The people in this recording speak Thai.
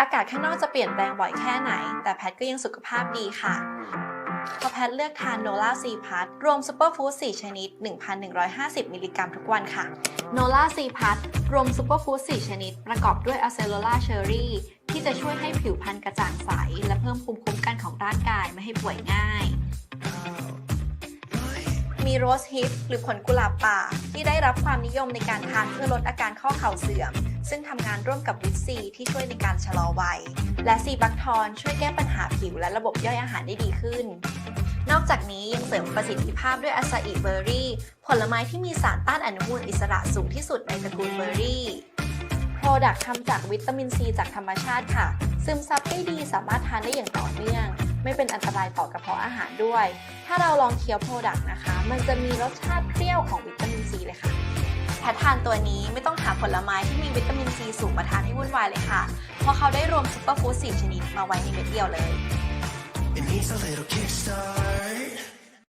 อากาศข้างนอกจะเปลี่ยนแปลงบ่อยแค่ไหน แต่แพทก็ยังสุขภาพดีค่ะพราะแพทเลือกทานโนล่าซีพัทรวมซูเปอร์ฟู้ด4ชนิด 1,150 มิลลิกรัมทุกวันค่ะ โนล่าซีพัทรวมซูเปอร์ฟู้ด4ชนิด ประกอบด้วยอะเซโลลาเชอรี่ ที่จะช่วยให้ผิวพรรณกระจ่างใส และเพิ่มภูมิคุ้มกันของร่างกายไม่ให้ป่วยง่าย มีโรสฮิปหรือผลกุหลาบป่า ที่ได้รับความนิยมในการทานเพื่อลดอาการข้อเข่าเสื่อม ซึ่งทำงานร่วมกับวิตซีที่ช่วยในการชะลอวัย และซีบักทอนช่วยแก้ปัญหาผิวและระบบย่อยอาหารได้ดีขึ้น นอกจากนี้ยังเสริมประสิทธิภาพด้วยอาซาอิเบอร์รี่ ผลไม้ที่มีสารต้านอนุมูลอิสระสูงที่สุดในตระกูลเบอร์รี่โปรดักทำจากวิตามินซีจากธรรมชาติค่ะ ซึมซับได้ดีสามารถทานได้อย่างต่อเนื่อง ไม่เป็นอันตรายต่อกระเพาะอาหารด้วย ถ้าเราลองเคี้ยวโปรดักต์นะคะ มันจะมีรสชาติเปรี้ยวของวิตามินซีเลยค่ะแพททานตัวนี้ไม่ต้องหาผลไม้ที่มีวิตามินซีสูงมาทานให้วุ่นวายเลยค่ะ เพราะเขาได้รวมซุปเปอร์ฟู้ด4ชนิดมาไว้ในเม็ดเดียวเลย It needs a little kickstart.